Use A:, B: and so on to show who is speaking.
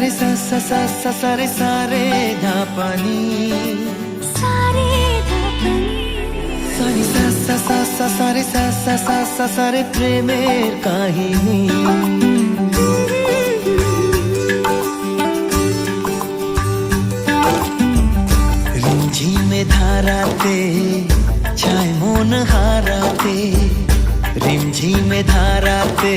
A: রে সা সা সা সা সা রে সা রে ধা পানি
B: सारे धापनी
A: সারি সা সা সা সা সা রে সা সা সা সা সা রে প্রেমের কাহিনী রিমঝিমে ধারাতে চায় মন হারাতে রিমঝিমে ধারাতে